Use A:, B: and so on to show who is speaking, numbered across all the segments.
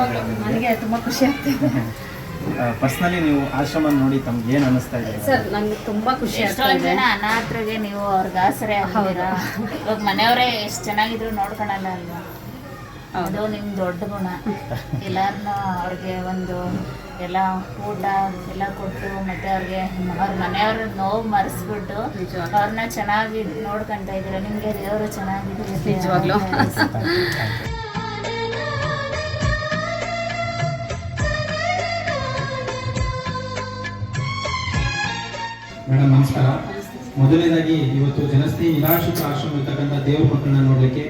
A: ನಿಜವಾಗ್ಲೂ ನನಗೆ ತುಂಬ ಖುಷಿ ಆಗ್ತಿದೆ.
B: ಪರ್ಸ್ನಲಿ ನೀವು ಆಶ್ರಮ ನೋಡಿ ತಮ್ಗೆ ಏನು ಅನಿಸ್ತಾ ಇದೆ?
A: ಸರ್ ನನಗೆ ತುಂಬಾ ಖುಷಿ
C: ಎಷ್ಟೊಂದು ಜನ ಅನಾಥರಿಗೆ ನೀವು ಅವ್ರಿಗೆ ಆಸರೆ ಆಗ್ತೀರಾ? ಇವಾಗ ಮನೆಯವರೇ ಎಷ್ಟು ಚೆನ್ನಾಗಿದ್ರು ನೋಡ್ಕೊಳಲ್ಲ ಅಲ್ವಾ? ಅದು ನಿಮ್ ದೊಡ್ಡ ಗುಣ. ಎಲ್ಲಾರನ್ನ ಅವ್ರಿಗೆ ಒಂದು ಎಲ್ಲ ಊಟ ಎಲ್ಲ ಕೊಟ್ಟು ಮತ್ತೆ ಅವ್ರಿಗೆ ಅವ್ರ ಮನೆಯವ್ರ ನೋವು ಮರೆಸ್ಬಿಟ್ಟು
A: ನಿಜವಾಗ್ಲೂ.
C: ಅವ್ರನ್ನ ಚೆನ್ನಾಗಿ ನೋಡ್ಕೊಂತ ಇದ್ದೀರಾ? ನಿಮ್ಗೆ ದೇವರು ಚೆನ್ನಾಗಿದ್ರು
D: ಮೇಡಮ್, ನಮಸ್ಕಾರ. ಮೊದಲನೇದಾಗಿ ಇವತ್ತು ಜನಸ್ನೇಹಿ ನಿರಾಶ್ರಿತ ಆಶ್ರಮ ಇರ್ತಕ್ಕಂಥ ದೇವ್ರ ಮಕ್ಕಳನ್ನ ನೋಡಲಿಕ್ಕೆ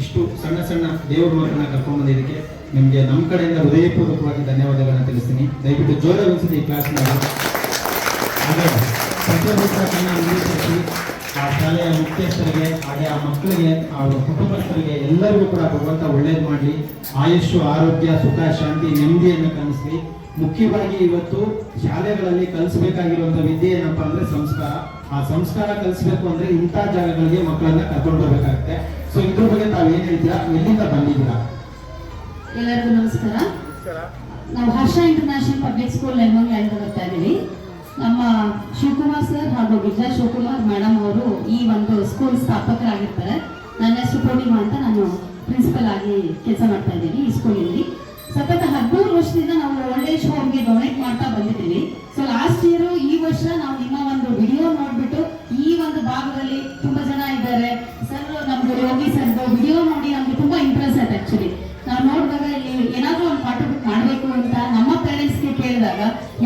D: ಇಷ್ಟು ಸಣ್ಣ ಸಣ್ಣ ದೇವ್ರ ಮಕ್ಕಳನ್ನ ಕರ್ಕೊಂಡು ಬಂದಿದ್ದಕ್ಕೆ ನಿಮಗೆ ನಮ್ಮ ಕಡೆಯಿಂದ ಹೃದಯಪೂರ್ವಕವಾಗಿ ಧನ್ಯವಾದಗಳನ್ನ ತಿಳಿಸ್ತೀನಿ. ದಯವಿಟ್ಟು ಜೋರ ಒಂದ್ಸತಿ ಈ ಕ್ಲಾಸ್ ಮಾಡಿ ಆ ಶಾಲೆಯ ಮುಖ್ಯಸ್ಥರಿಗೆ ಹಾಗೆ ಆ ಮಕ್ಕಳಿಗೆ ಅವರ ಕುಟುಂಬಸ್ಥರಿಗೆ ಎಲ್ಲರಿಗೂ ಕೂಡ ಭಗವಂತ ಒಳ್ಳೇದು ಮಾಡಲಿ. ಆಯುಷು ಆರೋಗ್ಯ ಸುಖ ಶಾಂತಿ ನೆಮ್ಮದಿಯನ್ನು ಕಲಿಸ್ಲಿ ಮುಖ್ಯವಾಗಿ ಇವತ್ತು ಶಾಲೆಗಳಲ್ಲಿ ಕಲಿಸಬೇಕಾಗಿರುವಂಥ ವಿದ್ಯೆ ಏನಪ್ಪ ಅಂದ್ರೆ ಸಂಸ್ಕಾರ. ಆ ಸಂಸ್ಕಾರ ಕಲಿಸಬೇಕು ಅಂದ್ರೆ ಇಂಥ ಜಾಗಗಳಿಗೆ ಮಕ್ಕಳನ್ನ ಕರ್ಕೊಂಡು ಹೋಗಬೇಕಾಗುತ್ತೆ. ಸೊ ಇದ್ರ ಬಗ್ಗೆ ತಾವೇನ್ ಏನ್ ಹೇಳ್ತೀರಾ? ಎಲ್ಲಿಂದ ಬಂದಿದ್ದೀರಾ?
E: ಎಲ್ಲರಿಗೂ ನಮಸ್ಕಾರ. ನಾವು ಹರ್ಷ ಇಂಟರ್ನ್ಯಾಷನಲ್ ಪಬ್ಲಿಕ್ ಸ್ಕೂಲ್ ನೆಲಮಂಗಲಿಂದ ಬರ್ತಾ ಇದ್ದೀವಿ. ನಮ್ಮ ಶಿವಕುಮಾರ್ ಸರ್ ಹಾಗೂ ಗಿರಿಜಾ ಶಿವಕುಮಾರ್ ಮೇಡಮ್ ಅವರು ಈ ಒಂದು ಸ್ಕೂಲ್ ಸ್ಥಾಪಕರಾಗಿರ್ತಾರೆ. ನನ್ನ ಹೆಸರು ಪೂರ್ಣಿಮಾ ಅಂತ ನಾನು ಪ್ರಿನ್ಸಿಪಲ್ ಆಗಿ ಕೆಲಸ ಮಾಡ್ತಾ ಇದ್ದೀನಿ ಈ ಸ್ಕೂಲಲ್ಲಿ ಸತತ ಹದಿಮೂರು ವರ್ಷದಿಂದ ನಾವು ಓಲ್ಡ್ ಏಜ್ ಹೋಮ್ಗೆ ಡೊನೇಟ್ ಮಾಡ್ತಾ ಬಂದಿದ್ದೀವಿ. ಸೊ ಲಾಸ್ಟ್ ಇಯರ್ ಈ ವರ್ಷ ನಾವು ನಿಮ್ಮ ಒಂದು ವಿಡಿಯೋ ನೋಡ್ಬಿಟ್ಟು ಈ ಒಂದು ಭಾಗದಲ್ಲಿ ತುಂಬಾ ಜನ ಇದ್ದಾರೆ. ಸರ್ ನಮ್ದು ಯೋಗಿ ಸರ್ದು ವಿಡಿಯೋ ನೋಡಿ ನಮ್ಗೆ ತುಂಬಾ ಇಂಟ್ರೆಸ್ಟ್ ಆಯ್ತು ಆಕ್ಚುಲಿ ನಾವು ನೋಡಿದಾಗ ಇಲ್ಲಿ ಏನಾದ್ರೂ ಒಂದು ಪಾರ್ಟಿಸಿಪೇಟ್ ಮಾಡಬೇಕು ಅಂತ ನಮ್ಮ ಪೇರೆಂಟ್ಸ್ಗೆ ಕೇಳಿದಾಗ,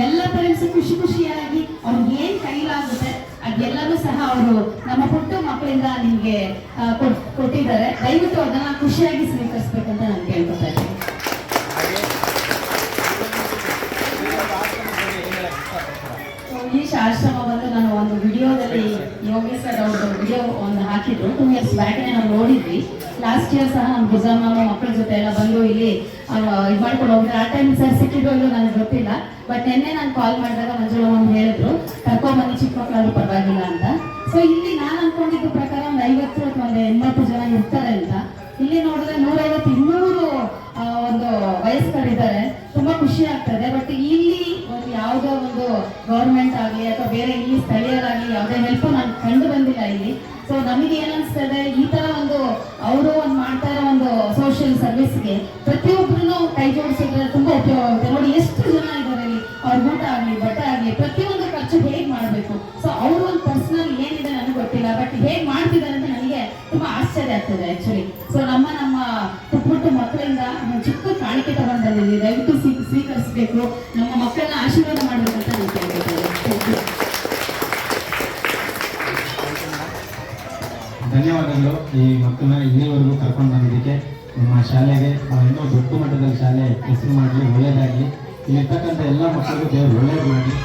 E: ಎಲ್ಲ ಪೇರೆಂಟ್ಸ್ ಖುಷಿ ಏನ್ ಅದೆಲ್ಲನೂ ಸಹ ಅವರು ನಮ್ಮ ಪುಟ್ಟ ಮಕ್ಕಳಿಂದ ನಿಮಗೆ ಕೊಟ್ಟಿದ್ದಾರೆ. ದಯವಿಟ್ಟು ಅದನ್ನ ಖುಷಿಯಾಗಿ ಸ್ವೀಕರಿಸ್ಬೇಕಂತ ನಾನು ಕೇಳ್ಕೊತಾ ಇದ್ದೀನಿ. ಆಶ್ರಮ ಬಂದು ನಾನು ಒಂದು ವಿಡಿಯೋದಲ್ಲಿ ಯೋಗಿ ಸರ್ ಅವ್ರದ್ದು ವಿಡಿಯೋ ಒಂದು ಹಾಕಿದ್ರು. ಟೂ ಇಯರ್ಸ್ ಬ್ಯಾಕ್ ನಾವು ನೋಡಿದ್ವಿ. ಲಾಸ್ಟ್ ಇಯರ್ ಸಹ ನಮ್ಮ ಗುಜಾಮಾಮ ಮಕ್ಕಳ ಜೊತೆ ಎಲ್ಲ ಬಂದು ಇಲ್ಲಿ ಇದು ಮಾಡ್ಕೊಂಡು ಹೋಗಿದ್ರು ಆ ಟೈಮ್ ಸರ್ ಸಿಕ್ಕಿದ್ರು ನನಗೆ ಗೊತ್ತಿಲ್ಲ. ಬಟ್ ನಿನ್ನೆ ನಾನು ಕಾಲ್ ಮಾಡಿದಾಗ ಮಂಜುಳಮ್ಮ ಹೇಳಿದ್ರು ಕರ್ಕೊಂಡ್ಬಂದು ಚಿಕ್ಕ ಮಕ್ಕಳಾದ್ರೂ ಪರವಾಗಿಲ್ಲ ಅಂತ. ಸೊ ಇಲ್ಲಿ ನಾನು ಅನ್ಕೊಂಡಿದ್ದ ಪ್ರಕಾರ ಒಂದು ಐವತ್ತು ಅಥವಾ ಒಂದು ಎಂಬತ್ತು ಜನ ಇರ್ತಾರೆ ಅಂತ. ಇಲ್ಲಿ ನೋಡಿದ್ರೆ ನೂರೈವತ್ತು ಇನ್ನೂರು ಒಂದು ವಯಸ್ಕರಿದ್ದಾರೆ. ತುಂಬಾ ಖುಷಿ ಆಗ್ತದೆ. ಬಟ್ ಇಲ್ಲಿ ಒಂದು ಯಾವುದೋ ಒಂದು ಗೌರ್ಮೆಂಟ್ ಆಗಲಿ ಅಥವಾ ಬೇರೆ ಇಲ್ಲಿ ಸ್ಥಳೀಯರಾಗಲಿ ಯಾವುದೇ ಹೆಲ್ಪ್ ನಾನು ಕಂಡು ಬಂದಿಲ್ಲ ಇಲ್ಲಿ. ಸೊ ನಮಗೆ ಏನನ್ಸ್ತದೆ ಈ ತರ ಒಂದು ಅವರು ಒಂದು ಮಾಡ್ತಾ ಇರೋ ಒಂದು ಸೋಷಿಯಲ್ ಸರ್ವಿಸ್ಗೆ ಪ್ರತಿಯೊಬ್ಬರು ಕೈ ಜೋಡಿಸಿದ್ರೆ ಗೊತ್ತಿಲ್ಲ ಬಟ್ ಹೇಗೆ ಮಾಡ್ತಿದ್ದಾರೆ ಅಂತ ನನಗೆ ತುಂಬಾ ಆಶ್ಚರ್ಯ ಆಗ್ತದೆ ಆಕ್ಚುಲಿ ಸೊ ನಮ್ಮ ನಮ್ಮ ಪುಟ್ಟ ಮಕ್ಕಳಿಂದ ಒಂದು ಚಿಕ್ಕ ಕಾಣಿಕೆ ತಗೊಂಡು ಬಂದಿದ್ದೀವಿ ದಯವಿಟ್ಟು ಸ್ವೀ- ಸ್ವೀಕರಿಸಬೇಕು. ನಮ್ಮ ಮಕ್ಕಳನ್ನ ಆಶೀರ್ವಾದ ಮಾಡಬೇಕಂತ ನಾನು ಕೇಳ್ತಿದ್ದೇನೆ.
D: ಧನ್ಯವಾದಗಳು. ಈ ಮಕ್ಕಳನ್ನ ಇಲ್ಲಿವರೆಗೂ ಕರ್ಕೊಂಡು ಬಂದಿದ್ದಕ್ಕೆ ನಮ್ಮ ಶಾಲೆಗೆ ಇನ್ನೂ ದೊಡ್ಡ ಮಟ್ಟದಲ್ಲಿ ಶಾಲೆ ಹೆಸರು ಮಾಡಲಿ ಒಳ್ಳೆಯದಾಗಲಿ ಇಲ್ಲಿರ್ತಕ್ಕಂಥ ಎಲ್ಲ ಮಕ್ಕಳಿಗೂ ದೇವರು ಒಳ್ಳೆಯದು ಮಾಡಲಿ.